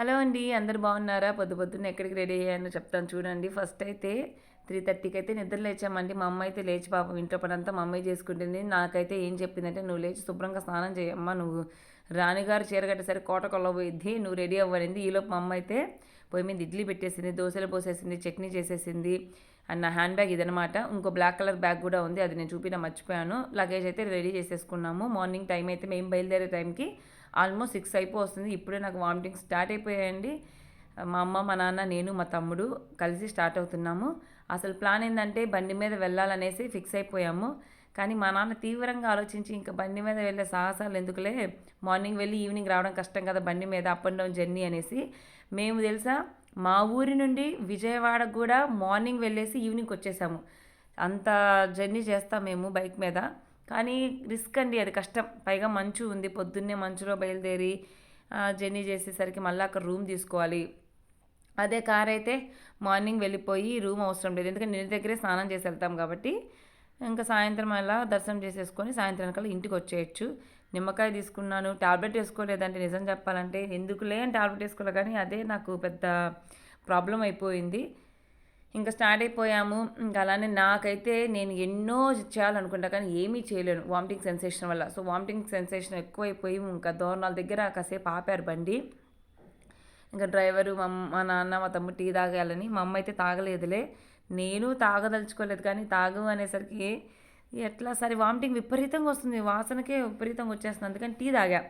Hello అండి అందరు బాగున్నారా? పొద్దు పొద్దున్న ఎక్కడికి రెడీ అయ్యానో చెప్తాను చూడండి. ఫస్ట్ అయితే త్రీ థర్టీకి అయితే నిద్ర లేచామండి. మా అమ్మ అయితే లేచి పాపం ఇంట్లో పని మా అమ్మాయి చేసుకుంటుంది. నాకైతే ఏం చెప్పిందంటే నువ్వు లేచి శుభ్రంగా స్నానం చేయమ్మా నువ్వు రాణిగారు చీర కట్టేసరికి కోట కొల్లబోయిద్ది. నువ్వు రెడీ అవ్వనింది. ఈలోపు మా అమ్మ అయితే పొయ్యి మీద ఇడ్లీ పెట్టేసింది దోశలు పోసేసింది చట్నీ చేసేసింది అండ్ నా హ్యాండ్ బ్యాగ్ ఇదనమాట ఇంకో బ్లాక్ కలర్ బ్యాగ్ కూడా ఉంది. అది నేను చూపిన మర్చిపోయాను. లగేజ్ అయితే రెడీ చేసేసుకున్నాము. మార్నింగ్ టైం అయితే మేము బయలుదేరే టైంకి ఆల్మోస్ట్ సిక్స్ అయిపోతుంది ఇప్పుడే నాకు వామిటింగ్ స్టార్ట్ అయిపోయాయండి. మా అమ్మ మా నాన్న నేను మా తమ్ముడు కలిసి స్టార్ట్ అవుతున్నాము. అసలు ప్లాన్ ఏంటంటే బండి మీద వెళ్ళాలనేసి ఫిక్స్ అయిపోయాము. కానీ మా నాన్న తీవ్రంగా ఆలోచించి ఇంకా బండి మీద వెళ్ళే సాహసాలు ఎందుకులే? మార్నింగ్ వెళ్ళి ఈవినింగ్ రావడం కష్టం కదా బండి మీద అప్ అండ్ డౌన్ జర్నీ అనేసి. మేము తెలుసా మా ఊరి నుండి విజయవాడకు కూడా మార్నింగ్ వెళ్ళేసి ఈవినింగ్ వచ్చేసాము. అంత జర్నీ చేస్తాం మేము బైక్ మీద. కానీ రిస్క్ అండి అది కష్టం. పైగా మంచు ఉంది పొద్దున్నే మంచులో బయలుదేరి జర్నీ చేసేసరికి మళ్ళీ అక్కడ రూమ్ తీసుకోవాలి. అదే కార్ అయితే మార్నింగ్ వెళ్ళిపోయి రూమ్ అవసరం లేదు. ఎందుకంటే నేను దగ్గరే స్నానం చేసి వెళ్తాం కాబట్టి ఇంకా సాయంత్రం అలా దర్శనం చేసేసుకొని సాయంత్రం కల్లా ఇంటికి వచ్చేయచ్చు. నిమ్మకాయ తీసుకున్నాను. టాబ్లెట్ వేసుకోలేదంటే నిజం చెప్పాలంటే ఎందుకులే అని టాబ్లెట్ వేసుకోలే కానీ అదే నాకు పెద్ద ప్రాబ్లం అయిపోయింది. ఇంకా స్టార్ట్ అయిపోయాము. ఇంకా అలానే నాకైతే నేను ఎన్నో చేయాలనుకుంటా కానీ ఏమీ చేయలేను వామిటింగ్ సెన్సేషన్ వల్ల. సో వామిటింగ్ సెన్సేషన్ ఎక్కువైపోయి ఇంకా దోరణాల దగ్గర కాసేపు ఆపారు బండి. ఇంకా డ్రైవరు మా మా నాన్న మా తమ్ముడు టీ తాగాలని మా అమ్మ అయితే తాగలేదులే. నేను తాగదలుచుకోలేదు కానీ తాగు అనేసరికి ఎట్లా సరే వామిటింగ్ విపరీతంగా వస్తుంది. వాసనకే విపరీతంగా వచ్చేస్తుంది. అందుకని టీ తాగా.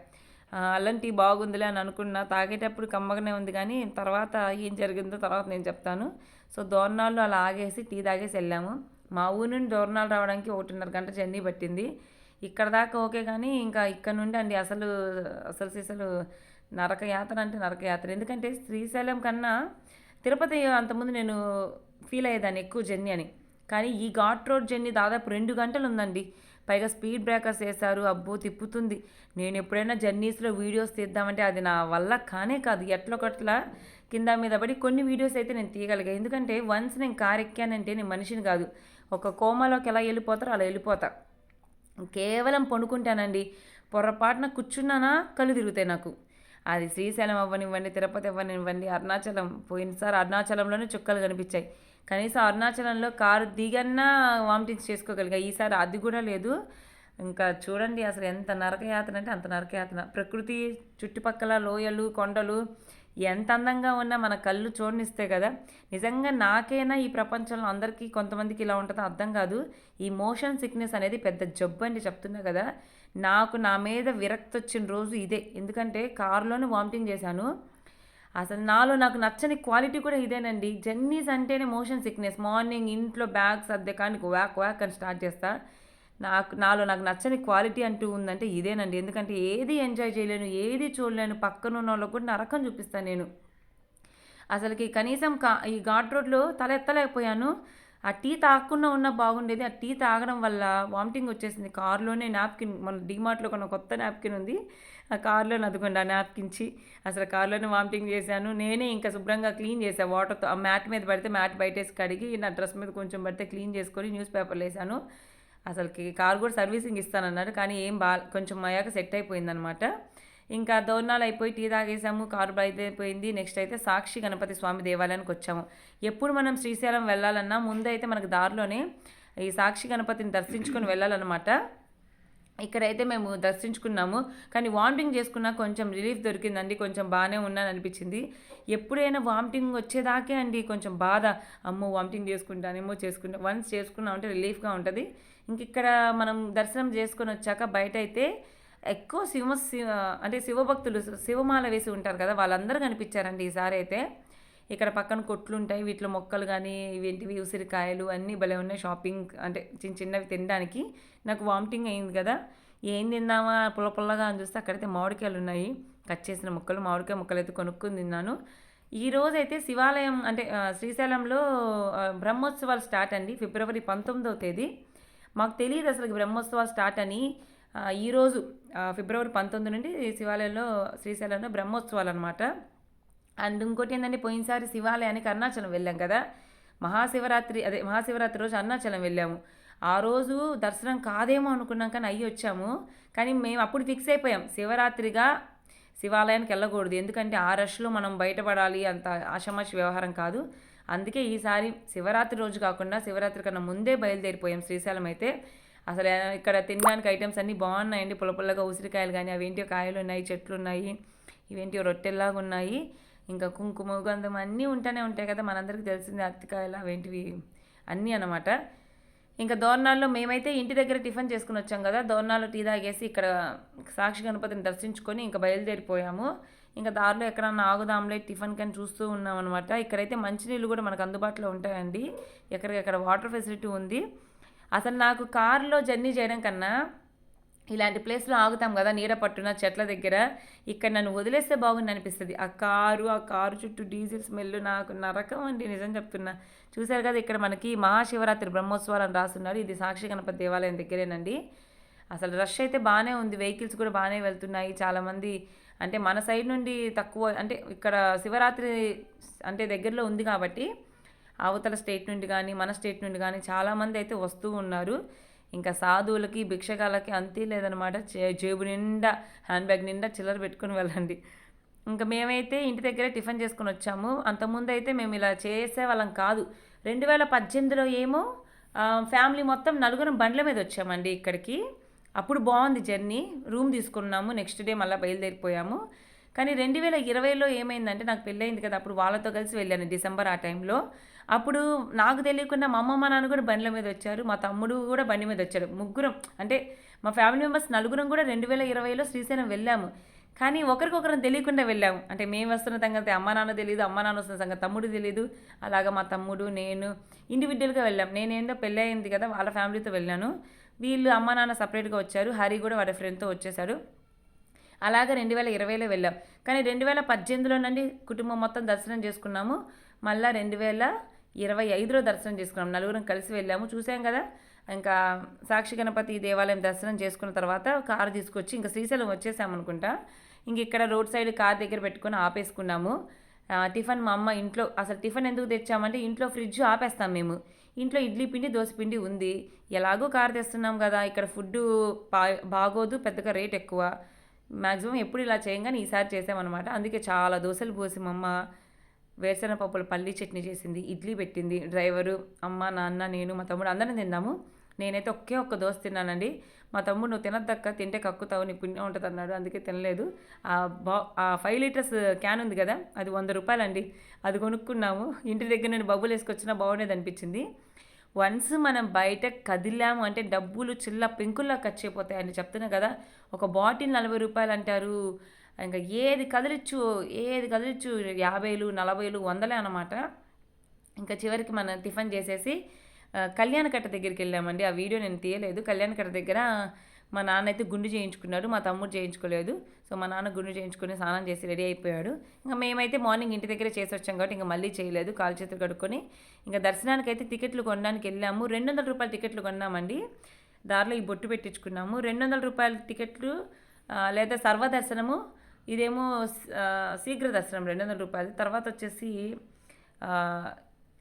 అల్లం టీ బాగుందిలే అని అనుకున్నా తాగేటప్పుడు కమ్మగానే ఉంది కానీ తర్వాత ఏం జరిగిందో తర్వాత నేను చెప్తాను. సో దోరణాలు అలా ఆగేసి టీ తాగేసి వెళ్ళాము. మా ఊరు నుండి దోర్నాలు రావడానికి ఒకటిన్నర గంట జర్నీ పట్టింది. ఇక్కడ దాకా ఓకే కానీ ఇంకా ఇక్కడ నుండి అండి అసలు అసలు సీసలు నరకయాత్ర అంటే నరకయాత్ర ఎందుకంటే శ్రీశైలం కన్నా తిరుపతి అంతకుముందు నేను ఫీల్ అయ్యేదాన్ని ఎక్కువ జర్నీ అని. కానీ ఈ ఘాట్ రోడ్ జర్నీ దాదాపు రెండు గంటలు ఉందండి. పైగా స్పీడ్ బ్రేకర్స్ వేశారు. అబ్బో తిప్పుతుంది. నేను ఎప్పుడైనా జర్నీస్లో వీడియోస్ తీద్దామంటే అది నా వల్ల కానే కాదు. ఎట్లొకట్లా కింద మీద పడి కొన్ని వీడియోస్ అయితే నేను తీయగలిగా. ఎందుకంటే వన్స్ నేను కార్ ఎక్కానంటే నేను మనిషిని కాదు. ఒక కోమాలోకి ఎలా వెళ్ళిపోతారో అలా వెళ్ళిపోతా. కేవలం పండుకుంటానండి. పొరపాటున కూర్చున్నానా? కళ్ళు తిరుగుతాయి నాకు. అది శ్రీశైలం అవ్వనివ్వండి తిరుపతి అవ్వనివ్వండి అరుణాచలం పోయినసారి అరుణాచలంలోనే చుక్కలు కనిపించాయి. కనీసం అరుణాచలంలో కారు దిగన్నా వామిటింగ్స్ చేసుకోగలిగా. ఈసారి అది కూడా లేదు. ఇంకా చూడండి అసలు ఎంత నరకయాతన అంటే అంత నరకయాతన. ప్రకృతి చుట్టుపక్కల లోయలు కొండలు ఎంత అందంగా ఉన్నా మన కళ్ళు చూడనిస్తే కదా. నిజంగా నాకైనా ఈ ప్రపంచంలో అందరికీ కొంతమందికి ఇలా ఉంటుందో అర్థం కాదు. ఈ మోషన్ సిక్నెస్ అనేది పెద్ద జబ్బు అండి చెప్తున్నా కదా. నాకు నా మీద విరక్తి వచ్చిన రోజు ఇదే. ఎందుకంటే కారులోనే వామిటింగ్ చేశాను. అసలు నాలో నాకు నచ్చని క్వాలిటీ కూడా ఇదేనండి. జర్నీస్ అంటేనే మోషన్ సిక్నెస్. మార్నింగ్ ఇంట్లో బ్యాగ్స్ అద్దె కానీ వ్యాక్ వ్యాక్ అని స్టార్ట్ చేస్తా. నాకు నాలో నాకు నచ్చని క్వాలిటీ అంటూ ఉందంటే ఇదేనండి. ఎందుకంటే ఏది ఎంజాయ్ చేయలేను ఏది చూడలేను పక్కన ఉన్న వాళ్ళకు కూడా నరకం చూపిస్తాను నేను. అసలుకి కనీసం కా ఈ ఘాట్ రోడ్లో తల ఎత్తలేకపోయాను. ఆ టీ తాగకుండా ఉన్నా బాగుండేది. ఆ టీ తాగడం వల్ల వామిటింగ్ వచ్చేసింది. కారులోనే నాప్కిన్ మన డీమార్ట్లో కొన్న కొత్త నాప్కిన్ ఉంది. ఆ కారులో నదుకుండా ఆ అసలు కారులోనే వామిటింగ్ చేశాను. నేనే ఇంకా శుభ్రంగా క్లీన్ చేశాను వాటర్తో ఆ మ్యాట్ మీద పడితే మ్యాట్ బయటేసి కడిగి నా డ్రెస్ మీద కొంచెం పడితే క్లీన్ చేసుకొని న్యూస్ పేపర్లు వేసాను అసలుకి కార్ కూడా సర్వీసింగ్ ఇస్తానన్నారు కానీ ఏం బా కొంచెం అయ్యాక సెట్ అయిపోయిందనమాట ఇంకా దోర్నాలు అయిపోయి టీ తాగేసాము కారు అయిపోయింది. నెక్స్ట్ అయితే సాక్షి గణపతి స్వామి దేవాలయానికి వచ్చాము. ఎప్పుడు మనం శ్రీశైలం వెళ్ళాలన్నా ముందైతే మనకు దారిలోనే ఈ సాక్షి గణపతిని దర్శించుకొని వెళ్ళాలన్నమాట. ఇక్కడైతే మేము దర్శించుకున్నాము. కానీ వామిటింగ్ చేసుకున్నా కొంచెం రిలీఫ్ దొరికిందండి. కొంచెం బాగానే ఉన్నాను అనిపించింది ఎప్పుడైనా వామిటింగ్ వచ్చేదాకే అండి కొంచెం బాధ. అమ్మో వామిటింగ్ చేసుకుంటానేమో చేసుకుంటా. వన్స్ చేసుకున్నామంటే రిలీఫ్గా ఉంటుంది. ఇంక ఇక్కడ మనం దర్శనం చేసుకొని వచ్చాక బయట అయితే ఎక్కువ శివ శివ అంటే శివభక్తులు శివమాల వేసి ఉంటారు కదా వాళ్ళందరూ కనిపించారండి ఈసారి అయితే ఇక్కడ పక్కన కొట్లు ఉంటాయి వీటిలో మొక్కలు కానీ ఇవేంటివి ఉసిరికాయలు అన్నీ భలే ఉన్నాయి షాపింగ్ అంటే చిన్న చిన్నవి తినడానికి. నాకు వామిటింగ్ అయింది కదా. ఏం తిన్నామా పుల్ల పుల్లగా అని చూస్తే అక్కడైతే మామిడికాయలు ఉన్నాయి. కట్ చేసిన ముక్కలు మామిడికాయ ముక్కలు అయితే కొనుక్కుని తిన్నాను. ఈ రోజైతే అయితే శివాలయం అంటే శ్రీశైలంలో బ్రహ్మోత్సవాలు స్టార్ట్ అండి ఫిబ్రవరి పంతొమ్మిదవ తేదీ. మాకు తెలియదు అసలు బ్రహ్మోత్సవాలు స్టార్ట్ అని. ఈరోజు ఫిబ్రవరి పంతొమ్మిది నుండి శివాలయంలో శ్రీశైలంలో బ్రహ్మోత్సవాలు అనమాట అండ్ ఇంకోటి ఏంటంటే పోయినసారి శివాలయానికి అరుణాచలం వెళ్ళాం కదా. మహాశివరాత్రి అదే మహాశివరాత్రి రోజు అరుణాచలం వెళ్ళాము. ఆ రోజు దర్శనం కాదేమో అనుకున్నాం కానీ అయ్యి వచ్చాము. కానీ మేము అప్పుడు ఫిక్స్ అయిపోయాం. శివరాత్రిగా శివాలయానికి వెళ్ళకూడదు. ఎందుకంటే ఆ రష్లో మనం బయటపడాలి అంత ఆషమాషి వ్యవహారం కాదు. అందుకే ఈసారి శివరాత్రి రోజు కాకుండా శివరాత్రి కన్నా ముందే బయలుదేరిపోయాం శ్రీశైలం అయితే. అసలు ఇక్కడ తినడానికి ఐటమ్స్ అన్నీ బాగున్నాయండి. పుల్ల పుల్లగా ఉసిరికాయలు కానీ అవేంటి కాయలు ఉన్నాయి చెట్లు ఉన్నాయి ఇవేంటి రొట్టెల్లాగా ఉన్నాయి. ఇంకా కుంకుమ గంధం అన్నీ ఉంటూనే ఉంటాయి కదా. మనందరికీ తెలిసింది అత్తికాయలు అవేంటివి అన్నీ అనమాట ఇంకా దోర్నాల్లో మేమైతే ఇంటి దగ్గర టిఫిన్ చేసుకుని వచ్చాం కదా. దోర్నాల్లో టీ తాగేసి ఇక్కడ సాక్షి గణపతిని దర్శించుకొని ఇంకా బయలుదేరిపోయాము. ఇంకా దారిలో ఎక్కడన్నా ఆగుదాంలే టిఫిన్ కానీ చూస్తూ ఉన్నాం అనమాట ఇక్కడైతే మంచినీళ్ళు కూడా మనకు అందుబాటులో ఉంటాయండి. ఎక్కడికెక్కడ వాటర్ ఫెసిలిటీ ఉంది. అసలు నాకు కారులో జర్నీ చేయడం కన్నా ఇలాంటి ప్లేస్లో ఆగుతాం కదా నీడ పట్టున చెట్ల దగ్గర. ఇక్కడ నన్ను వదిలేస్తే బాగుంది అనిపిస్తుంది ఆ కారు ఆ కారు చుట్టూ డీజిల్ స్మెల్ నాకు నరకం అండి నిజం చెప్తున్నా. చూశారు కదా ఇక్కడ మనకి మహాశివరాత్రి బ్రహ్మోత్సవాలు అని రాస్తున్నారు. ఇది సాక్షి గణపతి దేవాలయం దగ్గరేనండి. అసలు రష్ అయితే బాగానే ఉంది. వెహికల్స్ కూడా బాగానే వెళ్తున్నాయి. చాలామంది అంటే మన సైడ్ నుండి తక్కువ అంటే ఇక్కడ శివరాత్రి అంటే దగ్గరలో ఉంది కాబట్టి అవతల స్టేట్ నుండి కానీ మన స్టేట్ నుండి కానీ చాలామంది అయితే వస్తూ ఉన్నారు. ఇంకా సాధువులకి భిక్షకాలకి అంతే లేదనమాట జేబు నిండా హ్యాండ్ బ్యాగ్ నిండా చిల్లర పెట్టుకుని వెళ్ళండి. ఇంకా మేమైతే ఇంటి దగ్గరే టిఫిన్ చేసుకుని వచ్చాము. అంతకుముందు అయితే మేము ఇలా చేసే వాళ్ళం కాదు. రెండు వేల పద్దెనిమిదిలో ఏమో ఫ్యామిలీ మొత్తం నలుగురం బండ్ల మీద వచ్చామండి ఇక్కడికి. అప్పుడు బాగుంది జర్నీ. రూమ్ తీసుకున్నాము. నెక్స్ట్ డే మళ్ళీ బయలుదేరిపోయాము. కానీ రెండు వేల ఇరవైలో ఏమైందంటే నాకు పెళ్ళయింది కదా అప్పుడు వాళ్ళతో కలిసి వెళ్ళాను డిసెంబర్ ఆ టైంలో. అప్పుడు నాకు తెలియకుండా మా అమ్మ మా నాన్న కూడా బండ్ల మీద వచ్చారు. మా తమ్ముడు కూడా బండి మీద వచ్చాడు. ముగ్గురం అంటే మా ఫ్యామిలీ మెంబర్స్ నలుగురం కూడా రెండు వేల ఇరవైలో శ్రీశైలం వెళ్ళాము. కానీ ఒకరికొకరం తెలియకుండా వెళ్ళాము. అంటే మేము వస్తున్న సంగతి అమ్మ నాన్న తెలియదు అమ్మ నాన్న వస్తున్న సంగతి తమ్ముడు తెలియదు అలాగా మా తమ్ముడు నేను ఇండివిజువల్గా వెళ్ళాం. నేనేందో పెళ్ళి అయింది కదా వాళ్ళ ఫ్యామిలీతో వెళ్ళాను. వీళ్ళు అమ్మ నాన్న సపరేట్గా వచ్చారు. హరి కూడా వాళ్ళ ఫ్రెండ్తో వచ్చేసాడు అలాగే రెండు వేల ఇరవైలో వెళ్ళాం. కానీ రెండు వేల పద్దెనిమిదిలో నుండి కుటుంబం మొత్తం దర్శనం చేసుకున్నాము. మళ్ళీ రెండు వేల ఇరవై ఐదులో దర్శనం చేసుకున్నాం. నలుగురం కలిసి వెళ్ళాము. చూసాం కదా? ఇంకా సాక్షి గణపతి దేవాలయం దర్శనం చేసుకున్న తర్వాత కారు తీసుకొచ్చి ఇంకా శ్రీశైలం వచ్చేసామనుకుంటా ఇంక ఇక్కడ రోడ్ సైడ్ కార్ దగ్గర పెట్టుకొని ఆపేసుకున్నాము. టిఫిన్ మా అమ్మ ఇంట్లో అసలు టిఫిన్ ఎందుకు తెచ్చామంటే ఇంట్లో ఫ్రిడ్జ్ ఆపేస్తాం మేము. ఇంట్లో ఇడ్లీ పిండి దోశ పిండి ఉంది. ఎలాగో కారు తెస్తున్నాం కదా. ఇక్కడ ఫుడ్ బాగోదు పెద్దగా రేట్ ఎక్కువ. మ్యాక్సిమం ఎప్పుడు ఇలా చేయగానే ఈసారి చేసామన్నమాట. అందుకే చాలా దోశలు పోసి మా అమ్మ వేరుశెనగ పప్పుల పల్లీ చట్నీ చేసింది ఇడ్లీ పెట్టింది. డ్రైవరు అమ్మ నాన్న నేను మా తమ్ముడు అందరం తిన్నాము. నేనైతే ఒకే ఒక్క దోశ తిన్నానండి. మా తమ్ముడు నువ్వు తినద్దక్క తింటే కక్కుతావు నీ పుణ్యం ఉంటుంది అన్నాడు. అందుకే తినలేదు. ఆ బా ఆ ఫైవ్ లీటర్స్ క్యాన్ ఉంది కదా అది వంద రూపాయలండి. అది కొనుక్కున్నాము. ఇంటి దగ్గర నేను బబ్బులు వేసుకొచ్చినా బాగుండేది అనిపించింది. వన్స్ మనం బయట కదిలాము అంటే డబ్బులు చిల్ల పెంకుల్లా ఖర్చు అయిపోతాయని చెప్తున్నా కదా ఒక బాటిల్ నలభై రూపాయలు అంటారు. ఇంకా ఏది కదిలిచ్చు ఏది కదిలిచ్చు యాభైలు నలభైలు వందలే అనమాట ఇంకా చివరికి మనం టిఫిన్ చేసేసి కళ్యాణకట్ట దగ్గరికి వెళ్ళామండి. ఆ వీడియో నేను తీయలేదు. కళ్యాణకట్ట దగ్గర మా నాన్న అయితే గుండు చేయించుకున్నాడు మా తమ్ముడు చేయించుకోలేదు. సో మా నాన్న గుండు చేయించుకొని స్నానం చేసి రెడీ అయిపోయాడు. ఇంకా మేమైతే మార్నింగ్ ఇంటి దగ్గరే చేసి వచ్చాం కాబట్టి ఇంకా మళ్ళీ చేయలేదు కాలు చేతులు కడుక్కొని. ఇంకా దర్శనానికి అయితే టికెట్లు కొనడానికి వెళ్ళాము. రెండు వందల రూపాయల టికెట్లు కొన్నామండి. దారిలో ఈ బొట్టు పెట్టించుకున్నాము. రెండు వందల రూపాయల టికెట్లు లేదా సర్వదర్శనము ఇదేమో శీఘ్ర దర్శనం రెండు వందల రూపాయలు. తర్వాత వచ్చేసి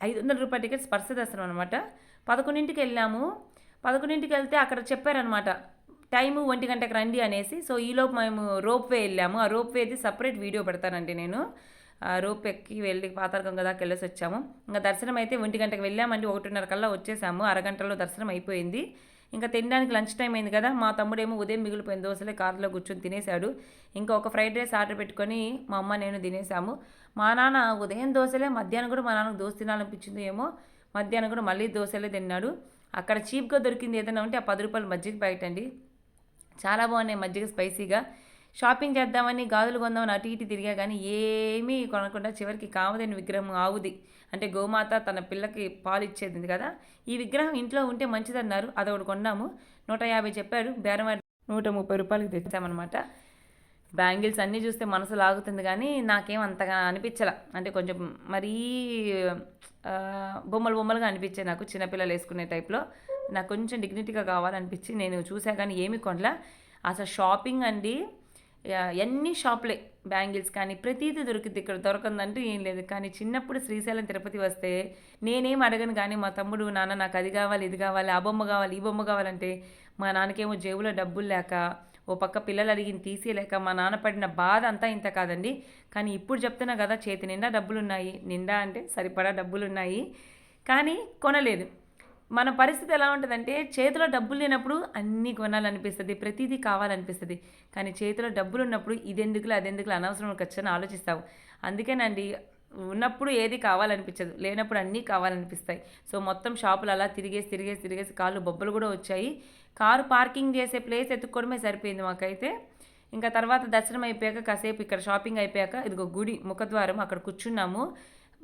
ఐదు వందల రూపాయల టికెట్ స్పర్శ దర్శనం అనమాట పదకొండింటికి వెళ్ళాము. పదకొండింటికి వెళ్తే అక్కడ చెప్పారనమాట టైము ఒంటి గంటకు రండి అనేసి సో ఈలోపు మేము రోప్ వే వెళ్ళాము. ఆ రోప్ వేది సపరేట్ వీడియో పెడతానండి నేను. రోప్ ఎక్కి వెళ్ళి పాతారగంగ దాకా వెళ్ళేసి వచ్చాము. ఇంకా దర్శనం అయితే ఒంటి గంటకు వెళ్ళామండి ఒకటిన్నర కల్లా వచ్చేసాము. అరగంటలో దర్శనం అయిపోయింది. ఇంకా తినడానికి లంచ్ టైం అయింది కదా మా తమ్ముడేమో ఉదయం మిగిలిపోయిన దోశలే కారులో కూర్చొని తినేశాడు. ఇంకా ఒక ఫ్రైడ్ రైస్ ఆర్డర్ పెట్టుకొని మా అమ్మ నేను తినేసాము. మా నాన్న ఉదయం దోశలే మధ్యాహ్నం కూడా మా నాన్నకు దోశ తినాలనిపించింది ఏమో. మధ్యాహ్నం కూడా మళ్ళీ దోశలే తిన్నాడు. అక్కడ చీప్గా దొరికింది ఏదైనా ఉంటే ఆ పది రూపాయలు మజ్జిగ బయట అండి. చాలా బాగున్నాయి మజ్జిగ స్పైసీగా. షాపింగ్ చేద్దామని గాజులు కొందామని అటు ఇటు తిరిగా కానీ ఏమీ కొనకుండా చివరికి కామదేని విగ్రహం ఆవుది. అంటే గోమాత తన పిల్లకి పాలు ఇచ్చేది కదా. ఈ విగ్రహం ఇంట్లో ఉంటే మంచిదన్నారు. అదొకటి కొన్నాము. నూట యాభై చెప్పాడు. బేరం నూట ముప్పై రూపాయలకి తెచ్చామన్నమాట. బ్యాంగిల్స్ అన్నీ చూస్తే మనసు లాగుతుంది కానీ నాకేం అంతగా అనిపించలే. అంటే కొంచెం మరీ బొమ్మలు బొమ్మలుగా అనిపించే నాకు చిన్నపిల్లలు వేసుకునే టైప్లో. నాకు కొంచెం డిగ్నిటీగా కావాలనిపించి నేను చూసా కానీ ఏమి కొనలా. అసలు షాపింగ్ అండి ఎన్ని షాప్లే బ్యాంగిల్స్ కానీ ప్రతిదీ దొరికింది ఇక్కడ. దొరకందంటూ ఏం లేదు. కానీ చిన్నప్పుడు శ్రీశైలం తిరుపతి వస్తే నేనేం అడగను కానీ మా తమ్ముడు నాన్న నాకు అది కావాలి ఇది కావాలి ఆ బొమ్మ కావాలి ఈ బొమ్మ కావాలంటే మా నాన్నకేమో జేబులో డబ్బులు లేక ఓ పక్క పిల్లలు అడిగిన తీసేయలేక మా నాన్న పడిన బాధ అంతా ఇంత కాదండి. కానీ ఇప్పుడు చెప్తున్నా కదా చేతి నిండా డబ్బులు ఉన్నాయి నిండా అంటే సరిపడా డబ్బులు ఉన్నాయి కానీ కొనలేదు. మన పరిస్థితి ఎలా ఉంటుందంటే చేతిలో డబ్బులు లేనప్పుడు అన్నీ కొనాలనిపిస్తుంది ప్రతిదీ కావాలనిపిస్తుంది. కానీ చేతిలో డబ్బులు ఉన్నప్పుడు ఇదెందుకులు అదెందుకులు అనవసరం ఖచ్చితంగా ఆలోచిస్తావు. అందుకేనండి ఉన్నప్పుడు ఏది కావాలనిపించదు. లేనప్పుడు అన్నీ కావాలనిపిస్తాయి. సో మొత్తం షాపులు అలా తిరిగేసి తిరిగేసి తిరిగేసి కాళ్ళు బొబ్బలు కూడా వచ్చాయి. కారు పార్కింగ్ చేసే ప్లేస్ ఎత్తుక్కోవడమే సరిపోయింది మాకైతే. ఇంకా తర్వాత దర్శనం అయిపోయాక కాసేపు ఇక్కడ షాపింగ్ అయిపోయాక ఇదిగో గుడి ముఖద్వారం అక్కడ కూర్చున్నాము.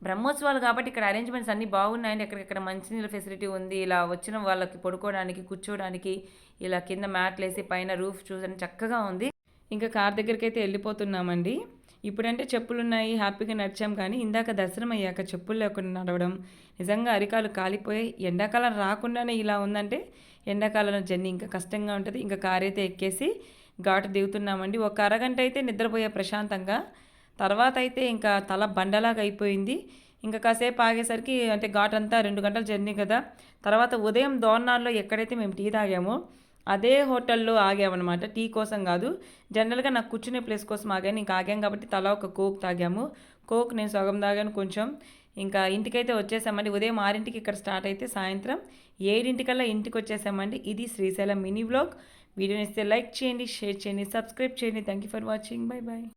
బ్రహ్మోత్సవాలు కాబట్టి ఇక్కడ అరేంజ్మెంట్స్ అన్నీ బాగున్నాయండి. ఎక్కడెక్కడ మంచినీళ్ళ ఫెసిలిటీ ఉంది. ఇలా వచ్చిన వాళ్ళకి పడుకోవడానికి కూర్చోవడానికి ఇలా కింద మ్యాట్లు వేసి పైన రూఫ్ చూసని చక్కగా ఉంది. ఇంకా కార్ దగ్గరికి అయితే వెళ్ళిపోతున్నామండి. ఇప్పుడంటే చెప్పులు ఉన్నాయి హ్యాపీగా నడిచాం కానీ ఇందాక దర్శనం అయ్యాక చెప్పులు లేకుండా నడవడం నిజంగా అరికాలు కాలిపోయి ఎండాకాలం రాకుండానే ఇలా ఉందంటే ఎండాకాలంలో జర్నీ ఇంకా కష్టంగా ఉంటుంది. ఇంకా కారైతే అయితే ఎక్కేసి ఘాటు దిగుతున్నామండి. ఒక అరగంట అయితే నిద్రపోయే ప్రశాంతంగా. తర్వాత అయితే ఇంకా తల బండలాగా అయిపోయింది. ఇంకా కాసేపు ఆగేసరికి అంటే ఘాట్ అంతా రెండు గంటల జర్నీ కదా. తర్వాత ఉదయం దోర్నాల్లో ఎక్కడైతే మేము టీ తాగామో అదే హోటల్లో ఆగామన్నమాట. టీ కోసం కాదు. జనరల్గా నాకు కూర్చునే ప్లేస్ కోసం ఆగాను. ఇంకా ఆగాం కాబట్టి తల ఒక కోక్ తాగాము. కోక్ నేను సగం తాగాను కొంచెం. ఇంకా ఇంటికైతే వచ్చేసామండి. ఉదయం ఆరింటికి ఇక్కడ స్టార్ట్ అయితే సాయంత్రం ఏడింటికల్లా ఇంటికి వచ్చేసామండి. ఇది శ్రీశైలం మినీ బ్లాగ్. వీడియోని ఇస్తే లైక్ చేయండి షేర్ చేయండి సబ్స్క్రైబ్ చేయండి. Thank you for watching bye bye